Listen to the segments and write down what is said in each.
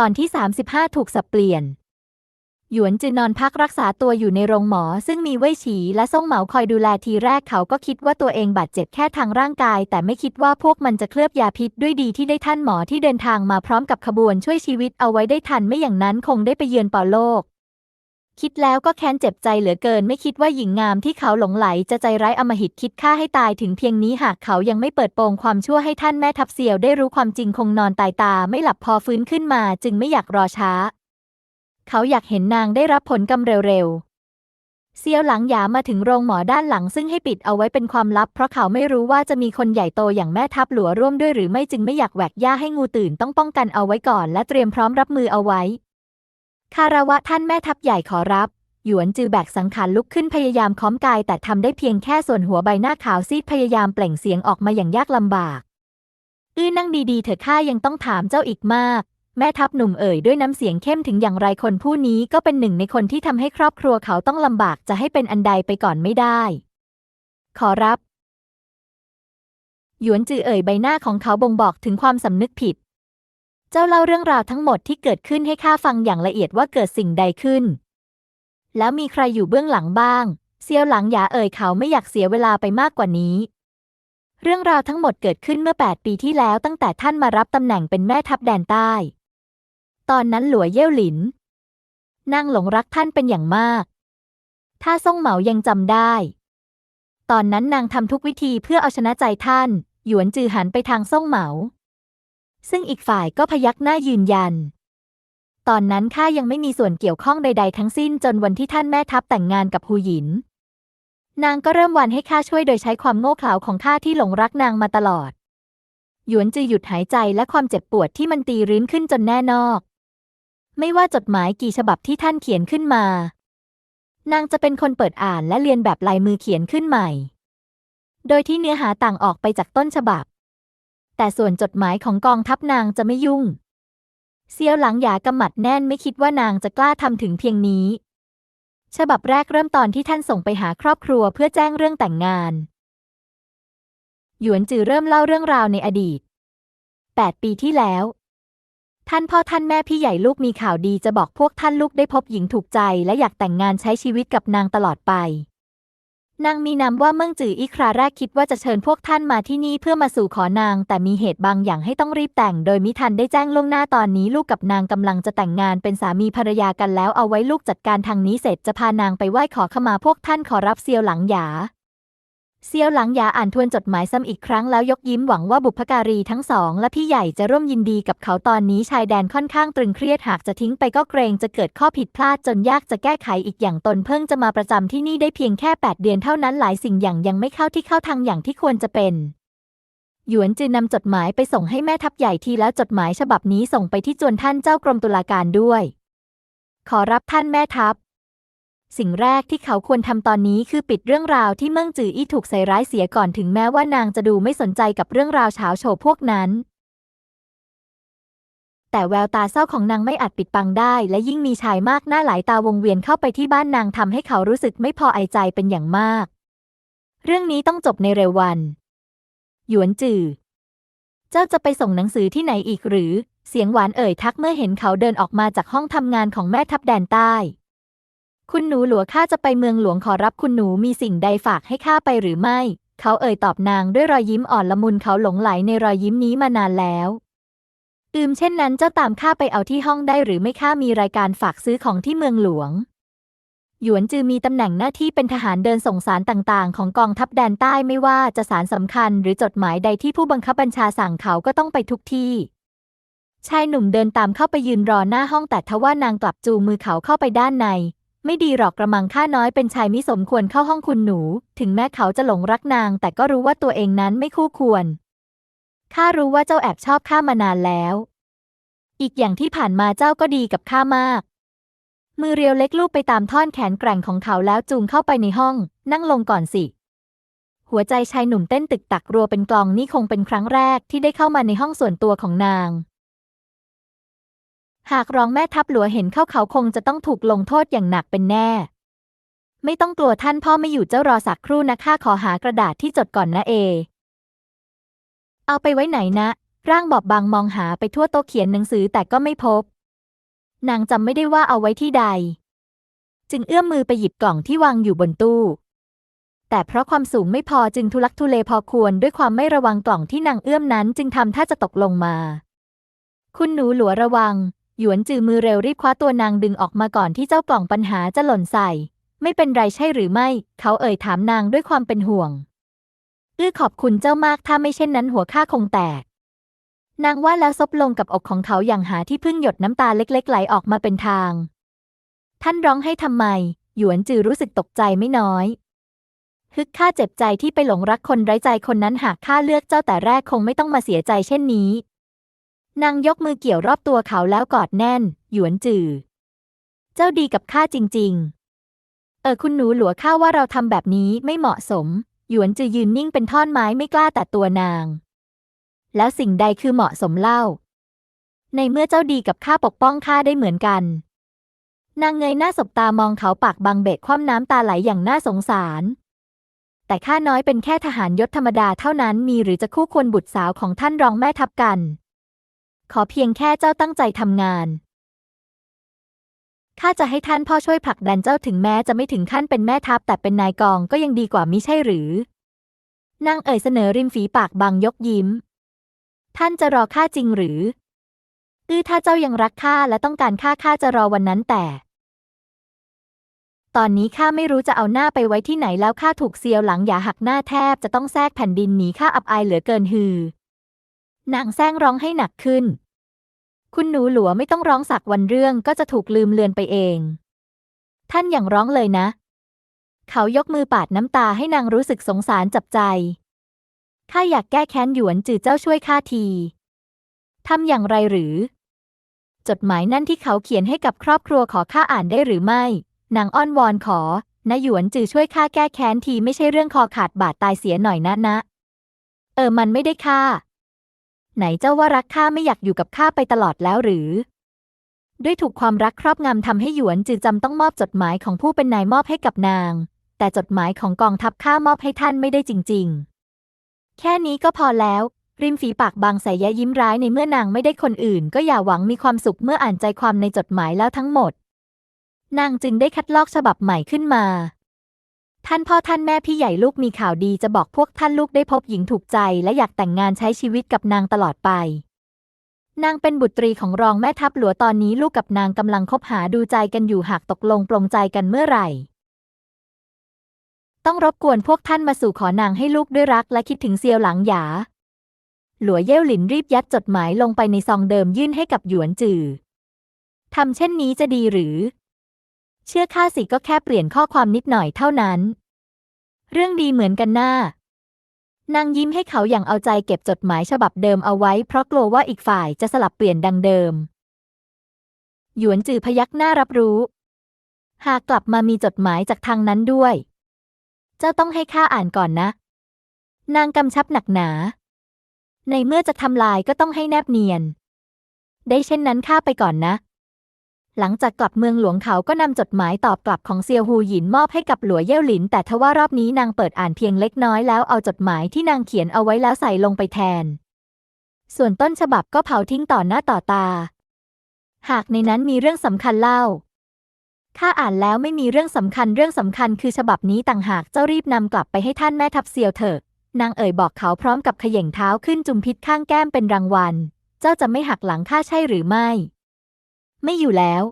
ตอนที่ 35 ถูกสับเปลี่ยน หยวนจึนอนพักรักษาตัวอยู่ในโรงหมอ ซึ่งมีเว่ยฉีและซ่งเหมาคอยดูแลทีแรกเขาก็คิดว่าตัวเองบาดเจ็บแค่ทางร่างกาย แต่ไม่คิดว่าพวกมันจะเคลือบยาพิษด้วยดีที่ได้ท่านหมอที่เดินทางมาพร้อมกับขบวนช่วยชีวิตเอาไว้ได้ทันไม่อย่างนั้นคงได้ไปเยือนปอโลก คิดแล้วก็แค้นเจ็บใจเหลือเกิน ไม่คิดว่าหญิงงามที่เขาหลงไหลจะใจร้ายอมหิตคิดฆ่าให้ตายถึงเพียงนี้หากเขายังไม่เปิดโปงความชั่วให้ท่านแม่ทัพเสี่ยวได้รู้ความจริงคงนอนตายตาไม่หลับพอฟื้นขึ้นมาจึงไม่อยากรอช้า เขาอยากเห็นนางได้รับผลกรรมเร็วๆเซียวหลังหยามาถึงโรงหมอด้านหลังซึ่งให้ปิดเอาไว้เป็นความลับ เพราะเขาไม่รู้ว่าจะมีคนใหญ่โตอย่างแม่ทัพหลวร่วมด้วยหรือไม่จึงไม่อยากแหวกย่าให้งูตื่นต้องป้องกันเอาไว้ก่อน และเตรียมพร้อมรับมือเอาไว้ คาราวะท่านแม่ทัพใหญ่ขอรับ หยวนจือแบกสังขารลุกขึ้นพยายามค้อมกาย แต่ทำได้เพียงแค่ส่วนหัวใบหน้าขาวซีดพยายามเปล่งเสียงออกมาอย่างยากลำบาก อื้อนั่งดีๆเถอะข้ายังต้องถามเจ้าอีกมาก แม่ทัพหนุ่มเอ่ยด้วยน้ำเสียงเข้มถึงอย่างไรคนผู้นี้ก็เป็นหนึ่งในคนที่ทำให้ครอบครัวเขาต้องลำบากจะให้เป็นอันใดไปก่อนไม่ได้ ขอรับ หยวนจือเอ่ยใบหน้าของเขาบ่งบอกถึงความสำนึกผิด เจ้าเล่าเรื่องราวทั้งหมดที่เกิดขึ้นให้ข้าฟังอย่างละเอียดว่าเกิดสิ่งใดขึ้น แล้วมีใครอยู่เบื้องหลังบ้าง เซียวหลังหยาเอ่ยเขาไม่อยากเสียเวลาไปมากกว่านี้ เรื่องราวทั้งหมดเกิดขึ้นเมื่อ 8 ปีที่แล้วตั้งแต่ท่านมารับตำแหน่งเป็นแม่ทัพแดนใต้ ตอนนั้นหลัวเย่ยวหลินนางหลงรักท่านเป็นอย่างมาก ถ้าซ่งเหมายังจำได้ ตอนนั้นนางทำทุกวิธีเพื่อเอาชนะใจท่าน หยวนจือหันไปทางซ่งเหมา ซึ่งอีกฝ่ายก็พยักหน้ายืนยัน ตอนนั้นข้ายังไม่มีส่วนเกี่ยวข้องใด ๆ ทั้งสิ้นจนวันที่ท่านแม่ทัพแต่งงานกับฮูหยิน นางก็เริ่มวันให้ข้าช่วยโดยใช้ความโง่เขลาของข้าที่หลงรักนางมาตลอด หยวนจือหยุดหายใจและความเจ็บปวดที่มันตีรื้นขึ้นจนแน่นอก ไม่ว่าจดหมายกี่ฉบับที่ท่านเขียนขึ้นมา นางจะเป็นคนเปิดอ่านและเรียนแบบลายมือเขียนขึ้นใหม่ โดยที่เนื้อหาต่างออกไปจากต้นฉบับ แต่ส่วนจดหมายของกองทัพนางจะไม่ยุ่ง เซียวหลังหยากำหมัดแน่นไม่คิดว่านางจะกล้าทำถึงเพียงนี้ ฉบับแรกเริ่มตอนที่ท่านส่งไปหาครอบครัวเพื่อแจ้งเรื่องแต่งงาน หยวนจือเริ่มเล่าเรื่องราวในอดีต 8 ปีที่แล้ว ท่านพ่อท่านแม่พี่ใหญ่ลูกมีข่าวดีจะบอกพวกท่านลูกได้พบหญิงถูกใจและอยากแต่งงานใช้ชีวิตกับนางตลอดไป นางมีนามว่าเมื่งจืออีคราแรกคิดว่าจะเชิญพวกท่านมาที่นี่เพื่อมาสู่ขอนาง แต่มีเหตุบางอย่างให้ต้องรีบแต่ง โดยมิทันได้แจ้งล่วงหน้าตอนนี้ลูกกับนางกำลังจะแต่งงานเป็นสามีภรรยากันแล้วเอาไว้ลูกจัดการทางนี้เสร็จจะพานางไปไหว้ขอขมาพวกท่านขอรับเซียวหลังหยา เซียวหลังหยาอ่านทวนจดหมายซ้ำอีกครั้งแล้วยกยิ้มหวังว่าบุพการีทั้งสองและพี่ใหญ่จะร่วมยินดีกับเขาตอนนี้ชายแดนค่อนข้างตรึงเครียดหากจะทิ้งไปก็เกรงจะเกิดข้อผิดพลาดจนยากจะแก้ไขอีกอย่างตนเพิ่งจะมาประจำที่นี่ได้เพียงแค่ 8 เดือนเท่านั้นหลายสิ่งอย่างยังไม่เข้าที่เข้าทางอย่างที่ควรจะเป็นหยวนจือนำจดหมายไปส่งให้แม่ทัพใหญ่ทีแล้วจดหมายฉบับนี้ส่งไปที่จวนท่านเจ้ากรมตุลาการด้วย ขอรับท่านแม่ทัพ สิ่งแรกที่เขาควรทำตอนนี้คือปิดเรื่องราวที่เมิ่งจืออี้ถูกใส่ร้ายเสียก่อนถึงแม้ว่านางจะดูไม่สนใจกับเรื่องราวเฉาโฉพวกนั้น แต่แววตาเศร้าของนางไม่อาจปิดบังได้ และยิ่งมีชายมากหน้าหลายตาวงเวียนเข้าไปที่บ้านนางทำให้เขารู้สึกไม่พอไอใจเป็นอย่างมาก เรื่องนี้ต้องจบในเร็ววัน หยวนจือ เจ้าจะไปส่งหนังสือที่ไหนอีกหรือ เสียงหวานเอ่ยทักเมื่อเห็นเขาเดินออกมาจากห้องทำงานของแม่ทัพแดนใต้ คุณหนูหลัวข้าจะไปเมืองหลวงขอรับคุณหนูมีสิ่งใดฝากให้ข้าไปหรือไม่ เขาเอ่ยตอบนางด้วยรอยยิ้มอ่อนละมุนเขาหลงไหลในรอยยิ้มนี้มานานแล้วอืมเช่นนั้นเจ้าตามข้าไปเอาที่ห้องได้หรือไม่ข้ามีรายการฝากซื้อของที่เมืองหลวง หยวนจือมีตำแหน่งหน้าที่เป็นทหารเดินส่งสารต่างๆ ของกองทัพแดนใต้ไม่ว่าจะสารสำคัญหรือจดหมายใดที่ผู้บังคับบัญชาสั่งเขาก็ต้องไปทุกที่ชายหนุ่มเดินตามเข้าไปยืนรอหน้าห้องแต่ทว่านางกลับจูงมือเขาเข้าไปด้านใน ไม่ดีหรอกกระมังข้าน้อยเป็นชายมิสมควรเข้าห้องคุณหนู ถึงแม้เขาจะหลงรักนาง แต่ก็รู้ว่าตัวเองนั้นไม่คู่ควร ข้ารู้ว่าเจ้าแอบชอบข้ามานานแล้ว อีกอย่างที่ผ่านมาเจ้าก็ดีกับข้ามาก มือเรียวเล็กลูบไปตามท่อนแขนแกร่งของเขาแล้วจูงเข้าไปในห้อง นั่งลงก่อนสิ หัวใจชายหนุ่มเต้นตึกตักรัวเป็นกลองนี่คงเป็นครั้งแรกที่ได้เข้ามาในห้องส่วนตัวของนาง หากรองแม่ทัพหลัวเห็นเข้าเขาคงจะต้องถูกลงโทษอย่างหนักเป็นแน่ ไม่ต้องกลัวท่านพ่อไม่อยู่เจ้ารอสักครู่นะข้าขอหากระดาษที่จดก่อนนะเอ เอาไปไว้ไหนนะ ร่างบอบบางมองหาไปทั่วโต๊ะเขียนหนังสือแต่ก็ไม่พบ นางจำไม่ได้ว่าเอาไว้ที่ใด จึงเอื้อมมือไปหยิบกล่องที่วางอยู่บนตู้ แต่เพราะความสูงไม่พอจึงทุลักทุเลพอควรด้วยความไม่ระวังกล่องที่นางเอื้อมนั้น จึงทำท่าจะตกลงมา คุณหนูหลัวระวัง หยวนจือมือเร็วรีบคว้าตัวนางดึงออกมาก่อนที่เจ้ากล่องปัญหาจะหล่นใส่ ไม่เป็นไรใช่หรือไม่ เขาเอ่ยถามนางด้วยความเป็นห่วง อื้อขอบคุณเจ้ามากถ้าไม่เช่นนั้นหัวข้าคงแตก นางว่าแล้วซบลงกับอกของเขาอย่างหาที่พึ่งหยดน้ำตาเล็กๆ ไหลออกมาเป็นทาง ท่านร้องให้ทำไม หยวนจือรู้สึกตกใจไม่น้อยฮึกข้าเจ็บใจที่ไปหลงรักคนไร้ใจคนนั้นหากข้าเลือกเจ้าแต่แรกคงไม่ต้องมาเสียใจเช่นนี้ นางยกมือเกี่ยวรอบตัวเขาแล้วกอดแน่น หยวนจือ เจ้าดีกับข้าจริง ๆ เออคุณหนูหลัวข้าว่าเราทำแบบนี้ไม่เหมาะสม หยวนจือยืนนิ่งเป็นท่อนไม้ไม่กล้าแต่ตัวนาง แล้วสิ่งใดคือเหมาะสมเล่า ในเมื่อเจ้าดีกับข้าปกป้องข้าได้เหมือนกัน นางเงยหน้าสบตามองเขาปากบางเบกคว่ำน้ำตาไหลอย่างน่าสงสาร แต่ข้าน้อยเป็นแค่ทหารยศธรรมดาเท่านั้นมีหรือจะคู่ควรบุตรสาวของท่านรองแม่ทัพกัน ขอเพียงแค่เจ้าตั้งใจทำงาน ข้าจะให้ท่านพ่อช่วยผลักดันเจ้าถึงแม้จะไม่ถึงขั้นเป็นแม่ทัพแต่เป็นนายกองก็ยังดีกว่ามิใช่หรือ นางเอ่ยเสนอริมฝีปากบางยกยิ้ม ท่านจะรอข้าจริงหรือ อื้อถ้าเจ้ายังรักข้าและต้องการข้าข้าจะรอวันนั้นแต่ ตอนนี้ข้าไม่รู้จะเอาหน้าไปไว้ที่ไหนแล้วข้าถูกเซียวหลังอย่าหักหน้าแทบจะต้องแทรกแผ่นดินหนีข้าอับอายเหลือเกินฮือ นางแซงร้องให้หนักขึ้น คุณหนูหลัวไม่ต้องร้องสักวันเรื่องก็จะถูกลืมเลือนไปเอง ท่านอย่างร้องเลยนะ เขายกมือปาดน้ำตาให้นางรู้สึกสงสารจับใจ ข้าอยากแก้แค้นหยวนจือเจ้าช่วยข้าที ทำอย่างไรหรือ จดหมายนั่นที่เขาเขียนให้กับครอบครัวขอข้าอ่านได้หรือไม่ นางอ้อนวอนขอนะหยวนจือช่วยข้าแก้แค้นทีไม่ใช่เรื่องคอขาดบาดตายเสียหน่อยนะนะ เออมันไม่ได้ค่า ไหนเจ้าว่ารักข้าไม่อยากอยู่กับข้าไปตลอดแล้วหรือ ด้วยถูกความรักครอบงำทำให้หยวนจือจำต้องมอบจดหมายของผู้เป็นนายมอบให้กับนาง แต่จดหมายของกองทัพข้ามอบให้ท่านไม่ได้จริง ๆ แค่นี้ก็พอแล้ว ริมฝีปากบางใสแยะยิ้มร้ายในเมื่อนางไม่ได้คนอื่น ก็อย่าหวังมีความสุขเมื่ออ่านใจความในจดหมายแล้วทั้งหมด นางจึงได้คัดลอกฉบับใหม่ขึ้นมา ท่านพ่อท่านแม่พี่ใหญ่ลูกมีข่าวดีจะบอกพวกท่านลูกได้พบหญิงถูกใจและอยากแต่งงานใช้ชีวิตกับนางตลอดไป นางเป็นบุตรีของรองแม่ทัพหลวตอนนี้ลูกกับนางกำลังคบหาดูใจกันอยู่หากตกลงปรงใจกันเมื่อไหร่ ต้องรบกวนพวกท่านมาสู่ขอนางให้ลูกด้วยรักและคิดถึงเซียวหลังหยา หลัวเย่วหลินรีบยัดจดหมายลงไปในซองเดิมยื่นให้กับหยวนจือทำเช่นนี้จะดีหรือ เชื่อข้าสิก็แค่เปลี่ยนข้อความนิดหน่อยเท่านั้น เรื่องดีเหมือนกันหน้านางยิ้มให้เขาอย่างเอาใจเก็บจดหมายฉบับเดิมเอาไว้ เพราะกลัวว่าอีกฝ่ายจะสลับเปลี่ยนดังเดิม หยวนจือพยักหน้ารับรู้ หากกลับมามีจดหมายจากทางนั้นด้วย เจ้าต้องให้ข้าอ่านก่อนนะ นางกำชับหนักหนา ในเมื่อจะทำลายก็ต้องให้แนบเนียน ได้เช่นนั้นข้าไปก่อนนะ หลังจากกลับเมืองหลวงเขาก็นำจดหมายตอบกลับของเซียวฮูหยินมอบให้กับหลัวเย่วหลิน แต่ทว่ารอบนี้นางเปิดอ่านเพียงเล็กน้อยแล้วเอาจดหมายที่นางเขียนเอาไว้แล้วใส่ลงไปแทน ส่วนต้นฉบับก็เผาทิ้งต่อหน้าต่อตา หากในนั้นมีเรื่องสำคัญเล่าข้าอ่านแล้วไม่มีเรื่องสำคัญเรื่องสำคัญคือฉบับนี้ต่างหากเจ้ารีบนำกลับไปให้ท่านแม่ทัพเซียวเถอะนางเอ่ยบอกเขาพร้อมกับเขย่งเท้าขึ้นจุมพิษข้างแก้มเป็นรางวัล เจ้าจะไม่หักหลังข้าใช่หรือไม่ ไม่อยู่แล้ว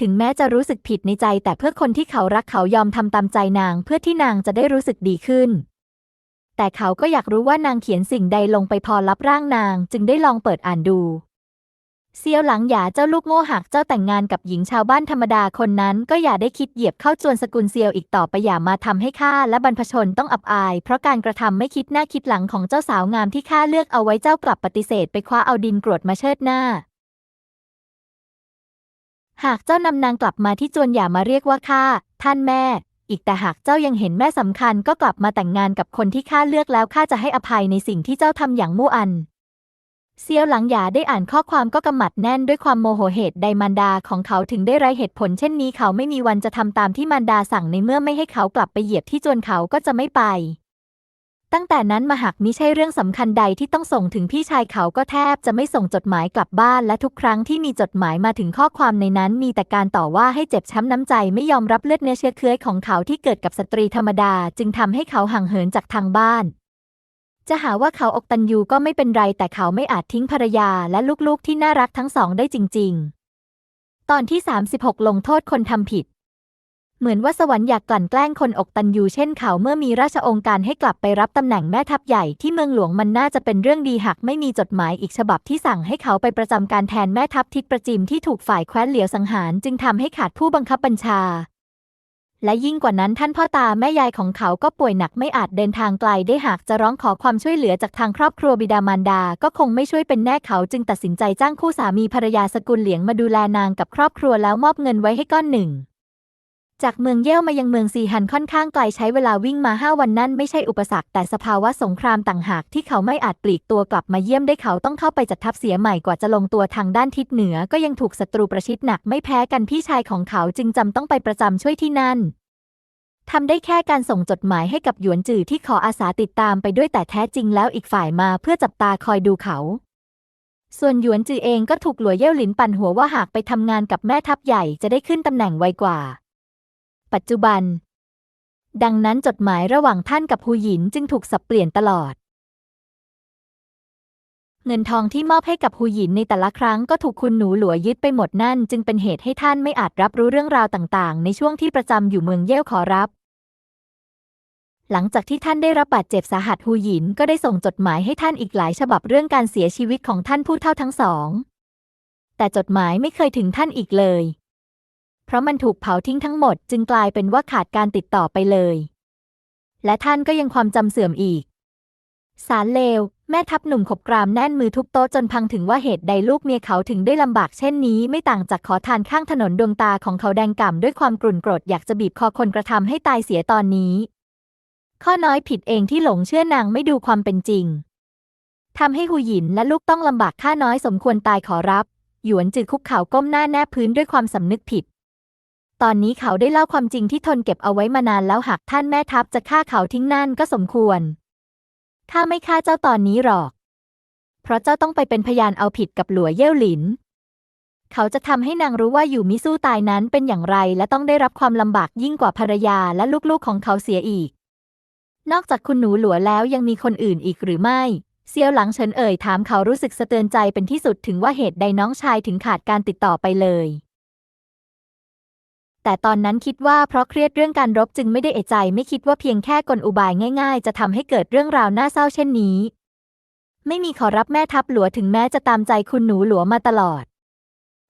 ถึงแม้จะรู้สึกผิดในใจ แต่เพื่อคนที่เขารักเขายอมทำตามใจนางเพื่อที่นางจะได้รู้สึกดีขึ้น แต่เขาก็อยากรู้ว่านางเขียนสิ่งใดลงไปพอรับร่างนางจึงได้ลองเปิดอ่านดูเซียวหลังหยาเจ้าลูกโง่หากเจ้าแต่งงานกับหญิงชาวบ้านธรรมดาคนนั้นก็อย่าได้คิดเหยียบเข้าจวนสกุลเซียวอีกต่อไปอย่ามาทำให้ข้าและบรรพชนต้องอับอาย เพราะการกระทำไม่คิดหน้าคิดหลังของเจ้าสาวงามที่ข้าเลือกเอาไว้เจ้ากลับปฏิเสธไปคว้าเอาดินกรวดมาเชิดหน้า หากเจ้านำนางกลับมาที่จวนอย่ามาเรียกว่าข้าท่านแม่ อีกแต่หากเจ้ายังเห็นแม่สำคัญก็กลับมาแต่งงานกับคนที่ข้าเลือกแล้วข้าจะให้อภัยในสิ่งที่เจ้าทำอย่างมู่อัน เซียวหลังหยาได้อ่านข้อความก็กำหมัดแน่นด้วยความโมโหเหตุใดมารดาของเขาถึงได้ไร้เหตุผลเช่นนี้เขาไม่มีวันจะทำตามที่มารดาสั่งในเมื่อไม่ให้เขากลับไปเหยียบที่จวนเขาก็จะไม่ไป ตั้งแต่นั้นมาหากมิใช่เรื่องสำคัญใดที่ต้องส่งถึงพี่ชายเขาก็แทบจะไม่ส่งจดหมายกลับบ้าน และทุกครั้งที่มีจดหมายมาถึงข้อความในนั้น มีแต่การต่อว่าให้เจ็บช้ำน้ำใจไม่ยอมรับเลือดเนื้อเชื้อเคื้อของเขาที่เกิดกับสตรีธรรมดา จึงทำให้เขาห่างเหินจากทางบ้าน จะหาว่าเขาอกตันยูก็ไม่เป็นไร แต่เขาไม่อาจทิ้งภรรยาและลูกๆที่น่ารักทั้งสองได้จริง ๆ ตอนที่ 36 ลงโทษคนทำผิด เหมือนว่าสวรรค์อยากกลั่นแกล้งคนอกตันยูเช่นเขาเมื่อมีราชองค์การให้กลับไปรับตำแหน่งแม่ทัพใหญ่ที่เมืองหลวงมันน่าจะเป็นเรื่องดีหากไม่มีจดหมายอีกฉบับที่สั่งให้เขาไปประจำการแทนแม่ทัพทิศประจิมที่ถูกฝ่ายแคว้นเหลียวสังหารจึงทำให้ขาดผู้บังคับบัญชา และยิ่งกว่านั้นท่านพ่อตาแม่ยายของเขาก็ป่วยหนักไม่อาจเดินทางไกลได้หากจะร้องขอความช่วยเหลือจากทางครอบครัวบิดามารดา ก็คงไม่ช่วยเป็นแน่เขาจึงตัดสินใจจ้างคู่สามีภรรยาสกุลเหลียงมาดูแลนางกับครอบครัวแล้วมอบเงินไว้ให้ก้อนหนึ่ง จากเมืองเย่วมายังเมืองซีฮันค่อนข้างไกลใช้เวลาวิ่งมาห้าวันนั่นไม่ใช่อุปสรรคแต่สภาวะสงครามต่างหากที่เขาไม่อาจปลีกตัวกลับมาเยี่ยมได้เขาต้องเข้าไปจัดทัพเสียใหม่กว่าจะลงตัวทางด้านทิศเหนือ ก็ยังถูกศัตรูประชิดหนักไม่แพ้กันพี่ชายของเขาจึงจำต้องไปประจำช่วยที่นั่นทำได้แค่การส่งจดหมายให้กับหยวนจือที่ขออาสาติดตามไปด้วยแต่แท้จริงแล้วอีกฝ่ายมาเพื่อจับตาคอยดูเขาส่วนหยวนจือเองก็ถูกหลัวเย่วหลินปั่นหัวว่าหากไปทำงานกับแม่ทัพใหญ่จะได้ขึ้นตำแหน่งไวกว่า ปัจจุบัน ดังนั้นจดหมายระหว่างท่านกับฮูหยินจึงถูกสับเปลี่ยนตลอด เงินทองที่มอบให้กับฮูหยินในแต่ละครั้งก็ถูกคุณหนูหลัวยึดไปหมดนั่น จึงเป็นเหตุให้ท่านไม่อาจรับรู้เรื่องราวต่างๆ ในช่วงที่ประจำอยู่เมืองเย่วขอรับหลังจากที่ท่านได้รับบาดเจ็บสาหัสฮูหยินก็ได้ส่งจดหมายให้ท่านอีกหลายฉบับเรื่องการเสียชีวิตของท่านผู้เฒ่าทั้งสอง แต่จดหมายไม่เคยถึงท่านอีกเลย เพราะมันถูกเผาทิ้งทั้งหมดจึงกลายเป็นว่าขาดการติดต่อไปเลย และท่านก็ยังความจำเสื่อมอีก สารเลว แม่ทัพหนุ่มขบกรามแน่นมือทุบโต๊ะจนพังถึงว่าเหตุใดลูกเมียเขาถึงได้ลำบากเช่นนี้ ไม่ต่างจากขอทานข้างถนนดวงตาของเขาแดงก่ำด้วยความกรุ่นโกรธอยากจะบีบคอคนกระทำให้ตายเสียตอนนี้ ข้อน้อยผิดเองที่หลงเชื่อนางไม่ดูความเป็นจริงทำให้หูหยินและลูกต้องลำบากข้าน้อยสมควรตายขอรับ หยวนจืดคุกเข่าก้มหน้าแนบพื้นด้วยความสำนึกผิด ตอนนี้เขาได้เล่าความจริงที่ทนเก็บเอาไว้มานานแล้วหากท่านแม่ทัพจะฆ่าเขาทิ้งนั่นก็สมควร ข้าไม่ฆ่าเจ้าตอนนี้หรอก เพราะเจ้าต้องไปเป็นพยานเอาผิดกับหลัวเย่วหลิน เขาจะทำให้นางรู้ว่าอยู่มิสู้ตายนั้นเป็นอย่างไรและต้องได้รับความลำบากยิ่งกว่าภรรยาและลูกๆของเขาเสียอีก นอกจากคุณหนูหลัวแล้วยังมีคนอื่นอีกหรือไม่เซียวหลังเฉินเอ่ยถามเขารู้สึกสะเตือนใจเป็นที่สุดถึงว่าเหตุใดน้องชายถึงขาดการติดต่อไปเลย แต่ตอนนั้นคิดว่าเพราะเครียดเรื่องการรบจึงไม่ได้เอะใจ ไม่คิดว่าเพียงแค่กลอุบายง่ายๆ จะทำให้เกิดเรื่องราวน่าเศร้าเช่นนี้ ไม่มีขอรับแม่ทัพหลัวถึงแม้จะตามใจคุณหนูหลัวมาตลอด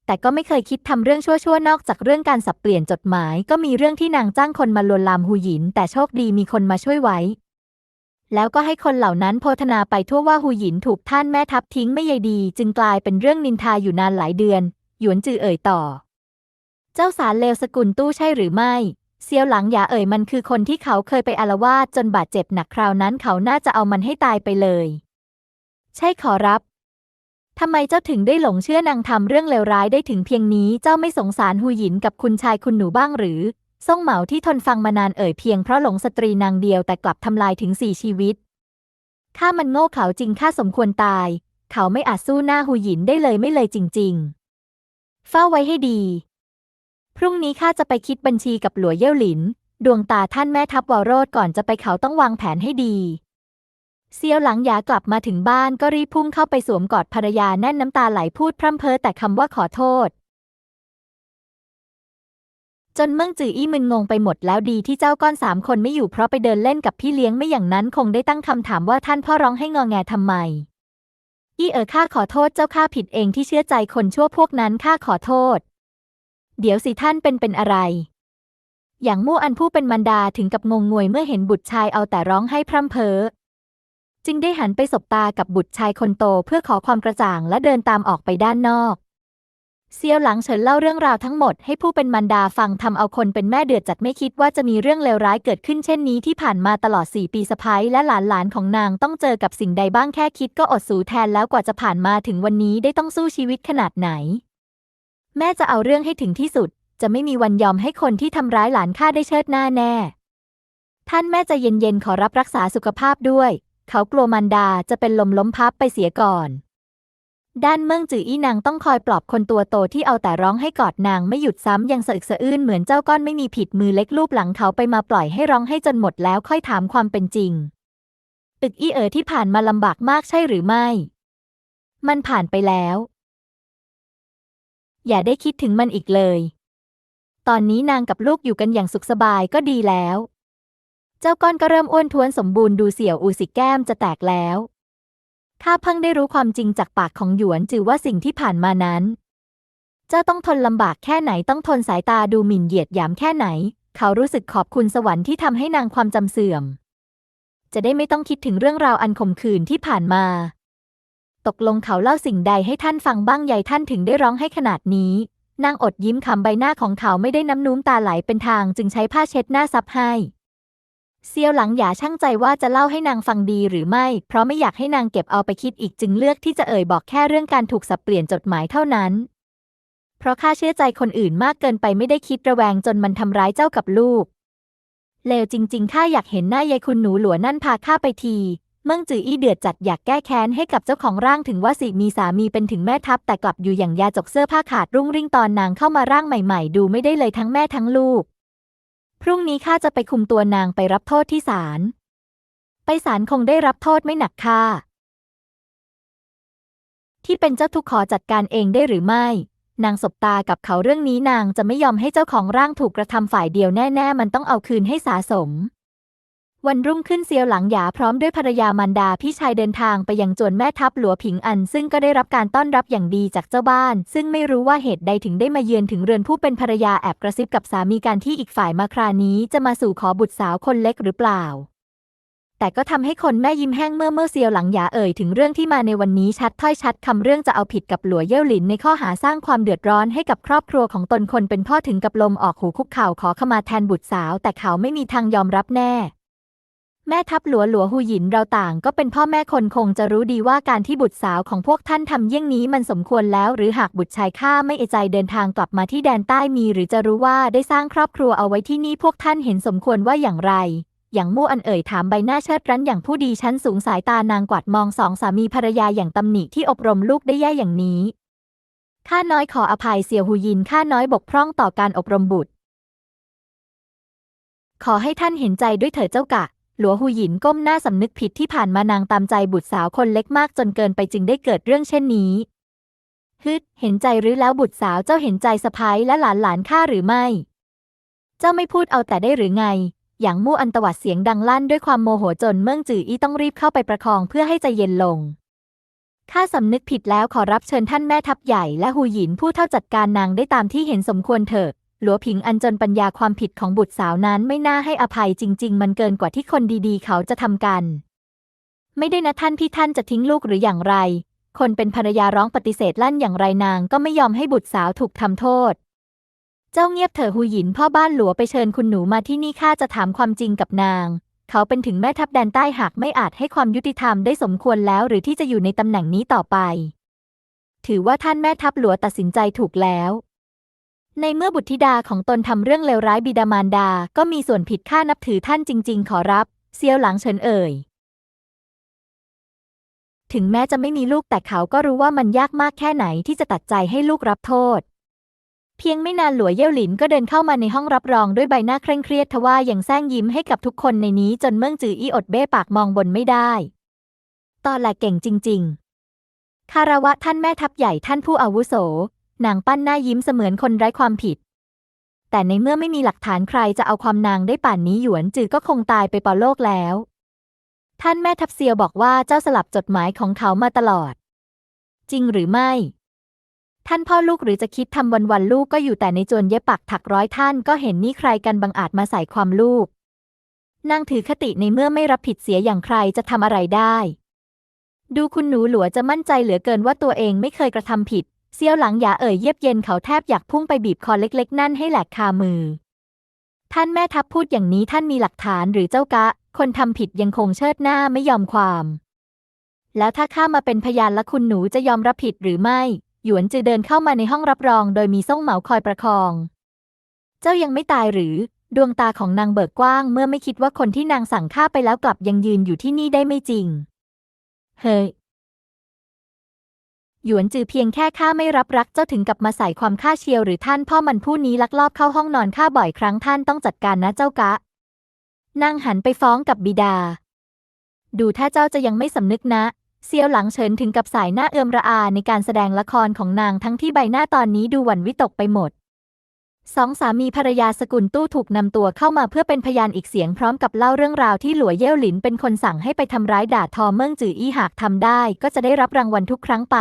แต่ก็ไม่เคยคิดทำเรื่องชั่วๆนอกจากเรื่องการสับเปลี่ยนจดหมาย ก็มีเรื่องที่นางจ้างคนมาลวนลามหูหยิน แต่โชคดีมีคนมาช่วยไว้ แล้วก็ให้คนเหล่านั้นโพธนาไปทั่วว่าหูหยินถูกท่านแม่ทัพทิ้งไม่ใยดี จึงกลายเป็นเรื่องนินทาอยู่นานหลายเดือน หยวนจือเอ่ยต่อ เจ้าสารเลวสกุลตู้ใช่หรือไม่เซียวหลังอย่าเอ่ยมันคือคนที่เขาเคยไปอาละวาดจนบาดเจ็บหนักคราวนั้นเขาน่าจะเอามันให้ตายไปเลย ใช่ขอรับทำไมเจ้าถึงได้หลงเชื่อนางทำเรื่องเลวร้ายได้ถึงเพียงนี้เจ้าไม่สงสารหูหยินกับคุณชายคุณหนูบ้างหรือซ่งเหมาที่ทนฟังมานานเอ่ยเพียงเพราะหลงสตรีนางเดียวแต่กลับทำลายถึงสี่ชีวิตข้ามันโง่เขลาจริงข้าสมควรตาย เขาไม่อาจสู้หน้าหูหยินได้เลยไม่เลยจริง ๆ เฝ้าไว้ให้ดี พรุ่งนี้ข้าจะไปคิดบัญชีกับหลัวเย่วหลิน ดวงตาท่านแม่ทัพวอโรดก่อนจะไปเขาต้องวางแผนให้ดีเซียวหลังหยากลับมาถึงบ้านก็รีบพุ่งเข้าไปสวมกอดภรรยาแน่นน้ำตาไหลพูดพร่ำเพ้อแต่คำว่าขอโทษ จนเมื่งจืออี้มึนงงไปหมดแล้วดีที่เจ้าก้อนสามคนไม่อยู่เพราะไปเดินเล่นกับพี่เลี้ยงไม่อย่างนั้นคงได้ตั้งคำถามว่าท่านพ่อร้องให้งอแงทำไม อี้เอ๋อข้าขอโทษเจ้าข้าผิดเองที่เชื่อใจคนชั่วพวกนั้นข้าขอโทษ เดี๋ยวสิท่านเป็นเป็นอะไร อย่างมู่อันผู้เป็นมันดาถึงกับงงงวยเมื่อเห็นบุตรชายเอาแต่ร้องให้พร่ำเพ้อ จึงได้หันไปสบตากับบุตรชายคนโตเพื่อขอความกระจ่างและเดินตามออกไปด้านนอก เซียวหลังเฉินเล่าเรื่องราวทั้งหมดให้ผู้เป็นมันดาฟังทำเอาคนเป็นแม่เดือดจัดไม่คิดว่าจะมีเรื่องเลวร้ายเกิดขึ้นเช่นนี้ที่ผ่านมาตลอดสี่ปีสะพ้ายและหลานๆของนางต้องเจอกับสิ่งใดบ้างแค่คิดก็อดสูแทนแล้วกว่าจะผ่านมาถึงวันนี้ได้ต้องสู้ชีวิตขนาดไหน แม่จะเอาเรื่องให้ถึงที่สุด จะไม่มีวันยอมให้คนที่ทำร้ายหลานข้าได้เชิดหน้าแน่ ท่านแม่ใจเย็นๆขอรับรักษาสุขภาพด้วย เขากลัวมันดาจะเป็นลมล้มพับไปเสียก่อน ด้านเมืองจืออี้นางต้องคอยปลอบคนตัวโตที่เอาแต่ร้องให้กอดนางไม่หยุดซ้ำยังสะอึกสะอื้นเหมือนเจ้าก้อนไม่มีผิดมือเล็กลูบหลังเขาไปมาปล่อยให้ร้องให้จนหมดแล้วค่อยถามความเป็นจริง ตึกอี้เอ๋อที่ผ่านมาลำบากมากใช่หรือไม่ มันผ่านไปแล้ว อย่าได้คิดถึงมันอีกเลย ตอนนี้นางกับลูกอยู่กันอย่างสุขสบายก็ดีแล้ว เจ้าก้อนก็เริ่มอ้วนท้วนสมบูรณ์ดูเสี่ยวอูสิแก้มจะแตกแล้วข้าเพิ่งได้รู้ความจริงจากปากของหยวนจือว่าสิ่งที่ผ่านมานั้น เจ้าต้องทนลำบากแค่ไหนต้องทนสายตาดูหมิ่นเหยียดหยามแค่ไหน เขารู้สึกขอบคุณสวรรค์ที่ทำให้นางความจำเสื่อม จะได้ไม่ต้องคิดถึงเรื่องราวอันขมขื่นที่ผ่านมา ตกลงเขาเล่าสิ่งใดให้ท่านฟังบ้างใหญ่ท่านถึงได้ร้องให้ขนาดนี้ นางอดยิ้มคำใบหน้าของเขาไม่ได้น้ำนู้มตาไหลเป็นทางจึงใช้ผ้าเช็ดหน้าซับให้เซียวหลังหยาช่างใจว่าจะเล่าให้นางฟังดีหรือไม่ เพราะไม่อยากให้นางเก็บเอาไปคิดอีกจึงเลือกที่จะเอ่ยบอกแค่เรื่องการถูกสับเปลี่ยนจดหมายเท่านั้น เพราะข้าเชื่อใจคนอื่นมากเกินไปไม่ได้คิดระแวงจนมันทำร้ายเจ้ากับลูกเลวจริง ๆ ข้าอยากเห็นหน้ายายคุณหนูหลัวนั่นพาข้าไปที มื่งจืออี้เดือดจัดอยากแก้แค้นให้กับเจ้าของร่างถึงว่าสิมีสามีเป็นถึงแม่ทัพ แต่กลับอยู่อย่างยาจกเสื้อผ้าขาดรุ่งริ่งตอนนางเข้ามาร่างใหม่ๆ ดูไม่ได้เลยทั้งแม่ทั้งลูก พรุ่งนี้ข้าจะไปคุมตัวนางไปรับโทษที่ศาลไปศาลคงได้รับโทษไม่หนักค่ะที่เป็นเจ้าทุกขอจัดการเองได้หรือไม่ นางสบตากับเขาเรื่องนี้นางจะไม่ยอมให้เจ้าของร่างถูกกระทำฝ่ายเดียวแน่ ๆ มันต้องเอาคืนให้สาสม วันรุ่งขึ้นเซียวหลังหยาพร้อมด้วยภรรยามันดาพี่ชายเดินทางไปยังจวนแม่ทัพหลัวผิงอัน ซึ่งก็ได้รับการต้อนรับอย่างดีจากเจ้าบ้าน ซึ่งไม่รู้ว่าเหตุใดถึงได้มาเยือนถึงเรือนผู้เป็นภรรยาแอบกระซิบกับสามีการที่อีกฝ่ายมาครานี้ จะมาสู่ขอบุตรสาวคนเล็กหรือเปล่า แต่ก็ทำให้คนแม่ยิ้มแห้งเมื่อเมื่อเซียวหลังหยาเอ่ยถึงเรื่องที่มาในวันนี้ชัดถ้อยชัดคำเรื่องจะเอาผิดกับหลัวเย่ยวหลินในข้อหาสร้างความเดือดร้อนให้กับครอบครัวของตนคนเป็นพ่อถึงกับลมออกหูคุกเข่าขอขมาแทนบุตรสาว แต่เขาไม่มีทางยอมรับแน่ แม่ทัพหลัวหลัวหูหยินเราต่างก็เป็นพ่อแม่คนคงจะรู้ดีว่าการที่บุตรสาวของพวกท่านทำเยี่ยงนี้มันสมควรแล้ว หรือหากบุตรชายข้าไม่เอใจเดินทางกลับมาที่แดนใต้มี หรือจะรู้ว่าได้สร้างครอบครัวเอาไว้ที่นี่พวกท่านเห็นสมควรว่าอย่างไร อย่างมู่อันเอ่ยถามใบหน้าเชิดรั้นอย่างผู้ดีชั้นสูงสายตานางกวาดมองสองสามีภรรยาอย่างตำหนิที่อบรมลูกได้แย่อย่างนี้ข้าน้อยขออภัยเสี่ยวหูยินข้าน้อยบกพร่องต่อการอบรมบุตร ขอให้ท่านเห็นใจด้วยเถิดเจ้ากะ หลัวหูหยินก้มหน้าสำนึกผิดที่ผ่านมานางตามใจบุตรสาวคนเล็กมากจนเกินไปจึงได้เกิดเรื่องเช่นนี้ ฮึด เห็นใจหรือแล้วบุตรสาวเจ้าเห็นใจสะพ้ายและหลานหลานข้าหรือไม่ เจ้าไม่พูดเอาแต่ได้หรือไง อย่างมู่อันตวัดเสียงดังลั่นด้วยความโมโหจนเมืองจืออี้ต้องรีบเข้าไปประคองเพื่อให้ใจเย็นลง ข้าสำนึกผิดแล้วขอรับเชิญท่านแม่ทัพใหญ่และหูหยินผู้เท่าจัดการนางได้ตามที่เห็นสมควรเถิด หลัวผิงอันจนปัญญาความผิดของบุตรสาวนั้นไม่น่าให้อภัยจริง ๆ มันเกินกว่าที่คนดีๆ เขาจะทำกัน ไม่ได้นะท่านพี่ท่านจะทิ้งลูกหรืออย่างไร คนเป็นภรรยาร้องปฏิเสธลั่นอย่างไรนางก็ไม่ยอมให้บุตรสาวถูกทำโทษ เจ้าเงียบเถอะหูหยินพ่อบ้านหลัวไปเชิญคุณหนูมาที่นี่ข้าจะถามความจริงกับนาง เขาเป็นถึงแม่ทัพแดนใต้หากไม่อาจให้ความยุติธรรมได้สมควรแล้ว หรือที่จะอยู่ในตำแหน่งนี้ต่อไป ถือว่าท่านแม่ทัพหลัวตัดสินใจถูกแล้ว ในเมื่อบุตรธิดาของตนทำเรื่องเลวร้ายบิดามารดา ก็มีส่วนผิดข้านับถือท่านจริง ๆ ขอรับ เซียวหลังเฉินเอ่ย ถึงแม้จะไม่มีลูกแต่เขาก็รู้ว่ามันยากมากแค่ไหนที่จะตัดใจให้ลูกรับโทษ เพียงไม่นานหลัวเย่ยวหลินก็เดินเข้ามาในห้องรับรองด้วยใบหน้าเคร่งเครียดทว่ายังแซงยิ้มให้กับทุกคนในนี้จนเมืองจืออี้อดเบ้ปากมองบนไม่ได้ ตอนแหละเก่งจริง ๆ คารวะท่านแม่ทัพใหญ่ท่านผู้อาวุโส นางปั้นหน้ายิ้มเสมือนคนไร้ความผิด แต่ในเมื่อไม่มีหลักฐานใครจะเอาความนางได้ป่านนี้หยวนจือก็คงตายไปปอโลกแล้ว ท่านแม่ทัพเซียวบอกว่าเจ้าสลับจดหมายของเขามาตลอด จริงหรือไม่ ท่านพ่อลูกหรือจะคิดทำวันวันลูกก็อยู่แต่ในจวนเย็บปักถักร้อยท่านก็เห็นนี่ใครกันบังอาจมาใส่ความลูกนางถือคติในเมื่อไม่รับผิดเสียอย่างใครจะทำอะไรได้ ดูคุณหนูหลัวจะมั่นใจเหลือเกินว่าตัวเองไม่เคยกระทำผิด เซียวหลังหยาเอ่ยเยียบเย็นเขาแทบอยากพุ่งไปบีบคอเล็กๆ นั่นให้แหลกคามือ ท่านแม่ทัพพูดอย่างนี้ท่านมีหลักฐานหรือเจ้ากะ คนทำผิดยังคงเชิดหน้าไม่ยอมความ แล้วถ้าข้ามาเป็นพยานและคุณหนูจะยอมรับผิดหรือไม่ หยวนจือเดินเข้ามาในห้องรับรอง โดยมีซ่งเหมาคอยประคอง เจ้ายังไม่ตายหรือ ดวงตาของนางเบิกกว้าง เมื่อไม่คิดว่าคนที่นางสั่งฆ่าไปแล้วกลับยังยืนอยู่ที่นี่ได้ไม่จริง เฮ้ย หยวนจือเพียงแค่ข้าไม่รับรักเจ้าถึงกับมาใส่ความฆ่าเชียวหรือท่านพ่อมันผู้นี้ลักลอบเข้าห้องนอนข้าบ่อยครั้งท่านต้องจัดการนะเจ้ากะนางหันไปฟ้องกับบิดา ดูถ้าเจ้าจะยังไม่สำนึกนะ เซียวหลังเฉินถึงกับสายหน้าเอือมระอาในการแสดงละครของนางทั้งที่ใบหน้าตอนนี้ดูหวั่นวิตกไปหมดสองสามีภรรยาสกุลตู้ถูกนำตัวเข้ามาเพื่อเป็นพยานอีกเสียงพร้อมกับเล่าเรื่องราวที่หลัวเย่ยวหลินเป็นคนสั่งให้ไปทำร้ายด่าทอเมิ่งจืออี้หากทำได้ก็จะได้รับรางวัลทุกครั้งไป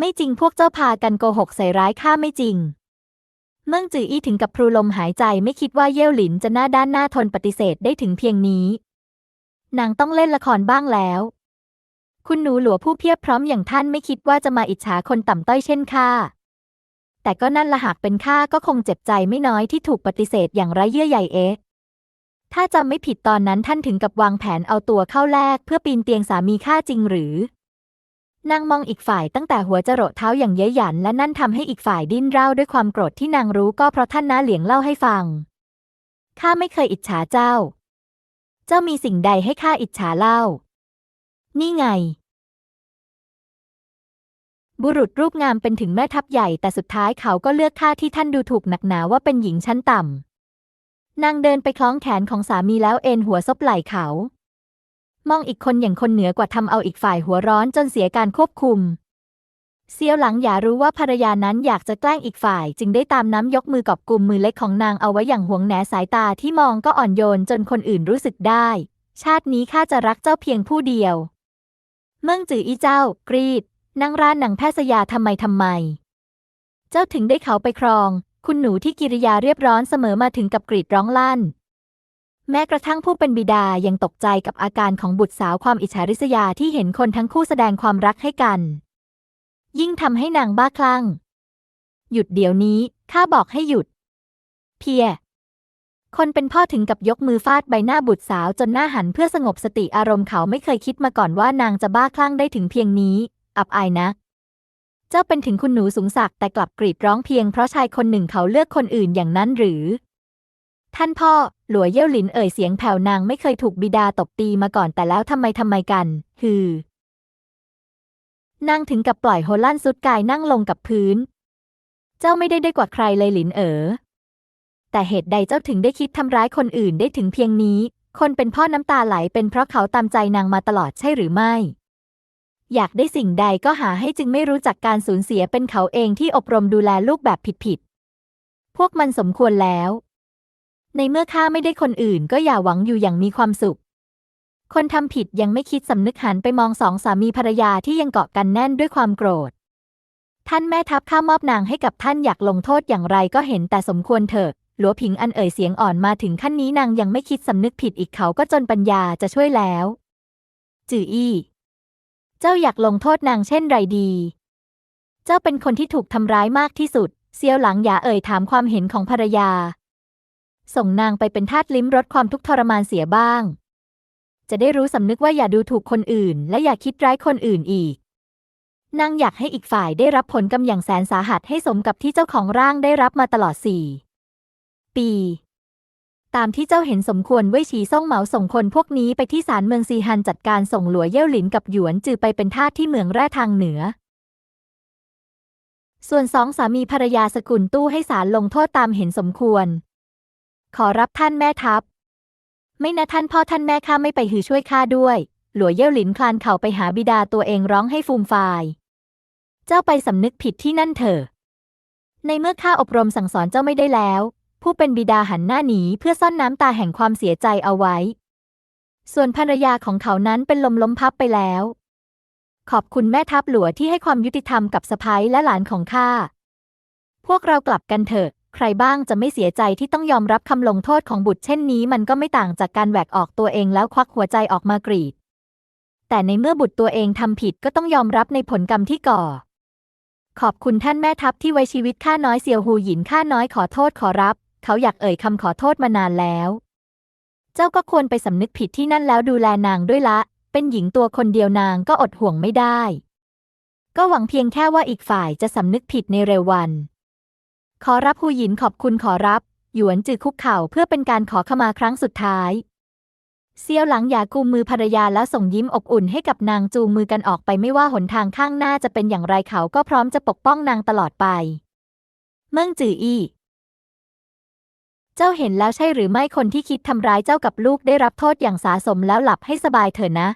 ไม่จริงพวกเจ้าพากันโกหกใส่ร้ายข้าไม่จริง เมิ่งจืออี้ถึงกับพรูลมหายใจไม่คิดว่าเย่ยวหลินจะหน้าด้านหน้าทนปฏิเสธได้ถึงเพียงนี้ นางต้องเล่นละครบ้างแล้ว คุณหนูหลัวผู้เพียบพร้อมอย่างท่านไม่คิดว่าจะมาอิจฉาคนต่ำต้อยเช่นข้าแต่ก็นั่นละหากเป็นข้าก็คงเจ็บใจไม่น้อยที่ถูกปฏิเสธอย่างไร้เยื่อใยเอ๊ะถ้าจำไม่ผิดตอนนั้นท่านถึงกับวางแผนเอาตัวเข้าแลกเพื่อปีนเตียงสามีข้าจริงหรือ นางมองอีกฝ่ายตั้งแต่หัวจรดเท้าอย่างเย้ยหยันและนั่นทำให้อีกฝ่ายดิ้นเร่าด้วยความโกรธที่นางรู้ก็เพราะท่านน้าเหลียงเล่าให้ฟัง ข้าไม่เคยอิจฉาเจ้า เจ้ามีสิ่งใดให้ข้าอิจฉาเล่า นี่ไง บุรุษรูปงามเป็นถึงแม่ทัพใหญ่แต่สุดท้ายเขาก็เลือกข้าที่ท่านดูถูกหนักหนาว่าเป็นหญิงชั้นต่ำนางเดินไปคล้องแขนของสามีแล้วเอ็นหัวซบไหล่เขา มองอีกคนอย่างคนเหนือกว่าทำเอาอีกฝ่ายหัวร้อนจนเสียการควบคุม เซียวหลังอย่ารู้ว่าภรรยานั้นอยากจะแกล้งอีกฝ่าย จึงได้ตามน้ำยกมือกอบกุมมือเล็กของนางเอาไว้อย่างหวงแหนสายตาที่มองก็อ่อนโยนจนคนอื่นรู้สึกได้ ชาตินี้ข้าจะรักเจ้าเพียงผู้เดียว เมื่งจืออีเจ้า กรีดนางร้านหนังแพทย์สยาทำไมทำไม เจ้าถึงได้เขาไปครอง คุณหนูที่กิริยาเรียบร้อนเสมอมาถึงกับกรีดร้องลั่น แม้กระทั่งผู้เป็นบิดายังตกใจกับอาการของบุตรสาวความอิจฉาริษยาที่เห็นคนทั้งคู่แสดงความรักให้กัน ยิ่งทำให้นางบ้าคลั่ง หยุดเดี๋ยวนี้ข้าบอกให้หยุด เพีย คนเป็นพ่อถึงกับยกมือฟาดใบหน้าบุตรสาวจนหน้าหันเพื่อสงบสติอารมณ์เขาไม่เคยคิดมาก่อนว่านางจะบ้าคลั่งได้ถึงเพียงนี้ อับอายนะเจ้าเป็นถึงคุณหนูสูงศักดิ์แต่กลับกรีดร้องเพียงเพราะชายคนหนึ่งเขาเลือกคนอื่นอย่างนั้นหรือ ท่านพ่อ หลัวเย่ยวหลินเอ่ยเสียงแผ่วนางไม่เคยถูกบิดาตบตีมาก่อนแต่แล้วทำไมทำไมกัน ฮือ นางถึงกับปล่อยโฮลั่นสุดกายนั่งลงกับพื้น เจ้าไม่ได้ได้กว่าใครเลยหลินเอ๋อ แต่เหตุใดเจ้าถึงได้คิดทำร้ายคนอื่นได้ถึงเพียงนี้ คนเป็นพ่อน้ำตาไหลเป็นเพราะเขาตามใจนางมาตลอดใช่หรือไม่ อยากได้สิ่งใดก็หาให้จึงไม่รู้จักการสูญเสียเป็นเขาเองที่อบรมดูแลลูกแบบผิดๆ พวกมันสมควรแล้ว ในเมื่อข้าไม่ได้คนอื่นก็อย่าหวังอยู่อย่างมีความสุข คนทำผิดยังไม่คิดสำนึกหันไปมองสองสามีภรรยาที่ยังเกาะกันแน่นด้วยความโกรธ ท่านแม่ทัพข้ามอบนางให้กับท่านอยากลงโทษอย่างไรก็เห็นแต่สมควรเถอะหลัวผิงอันเอ่ยเสียงอ่อนมาถึงขั้นนี้นางยังไม่คิดสำนึกผิดอีกเขาก็จนปัญญาจะช่วยแล้ว จืออี้ เจ้าอยากลงโทษนางเช่นไรดี เจ้าเป็นคนที่ถูกทำร้ายมากที่สุด เซียวหลังอย่าเอ่ยถามความเห็นของภรรยา ส่งนางไปเป็นทาสลิ้มรสความทุกข์ทรมานเสียบ้าง จะได้รู้สำนึกว่าอย่าดูถูกคนอื่น และอย่าคิดร้ายคนอื่นอีก นางอยากให้อีกฝ่ายได้รับผลกรรมอย่างแสนสาหัสให้สมกับที่เจ้าของร่างได้รับมาตลอดสี่ปี ตามที่เจ้าเห็นสมควรเว่ยฉีซ่งเหมาส่งคนพวกนี้ไปที่ศาลเมืองซีฮันจัดการส่งหลัวเย่ยวหลินกับหยวนจือไปเป็นทาสที่เมืองแร่ทางเหนือส่วนสองสามีภรรยาสกุลตู้ให้ศาลลงโทษตามเห็นสมควร ขอรับท่านแม่ทัพ ไม่นะท่านพ่อท่านแม่ข้าไม่ไปหือช่วยข้าด้วย หลัวเย่ยวหลินคลานเข่าไปหาบิดาตัวเองร้องให้ฟูมฟาย เจ้าไปสำนึกผิดที่นั่นเถอะ ในเมื่อข้าอบรมสั่งสอนเจ้าไม่ได้แล้ว ผู้เป็นบิดาหันหน้าหนีเพื่อซ่อนน้ำตาแห่งความเสียใจเอาไว้ ส่วนภรรยาของเขานั้นเป็นลมล้มพับไปแล้ว ขอบคุณแม่ทัพหลัวที่ให้ความยุติธรรมกับสะพ้ยและหลานของข้า พวกเรากลับกันเถอะ ใครบ้างจะไม่เสียใจที่ต้องยอมรับคำลงโทษของบุตรเช่นนี้มันก็ไม่ต่างจากการแหวกออกตัวเองแล้วควักหัวใจออกมากรีด แต่ในเมื่อบุตรตัวเองทำผิดก็ต้องยอมรับในผลกรรมที่ก่อ ขอบคุณท่านแม่ทัพที่ไว้ชีวิตข้าน้อยเซียวหูหยินข้าน้อยขอโทษขอรับ เขาอยากเอ่ยคำขอโทษมานานแล้ว เจ้าก็ควรไปสำนึกผิดที่นั่นแล้วดูแลนางด้วยละ เป็นหญิงตัวคนเดียวนางก็อดห่วงไม่ได้ ก็หวังเพียงแค่ว่าอีกฝ่ายจะสำนึกผิดในเร็ววัน ขอรับหูหยินขอบคุณขอรับ หยวนจือคุกเข่าเพื่อเป็นการขอขมาครั้งสุดท้ายเซียวหลังหยากุมมือภรรยาแล้วส่งยิ้มอบอุ่นให้กับนางจูงมือกันออกไปไม่ว่าหนทางข้างหน้าจะเป็นอย่างไรเขาก็พร้อมจะปกป้องนางตลอดไป เมิ่งจืออี้ เจ้าเห็นแล้วใช่หรือไม่คนที่คิดทำร้ายเจ้ากับลูกได้รับโทษอย่างสาสมแล้วหลับให้สบายเถอะนะ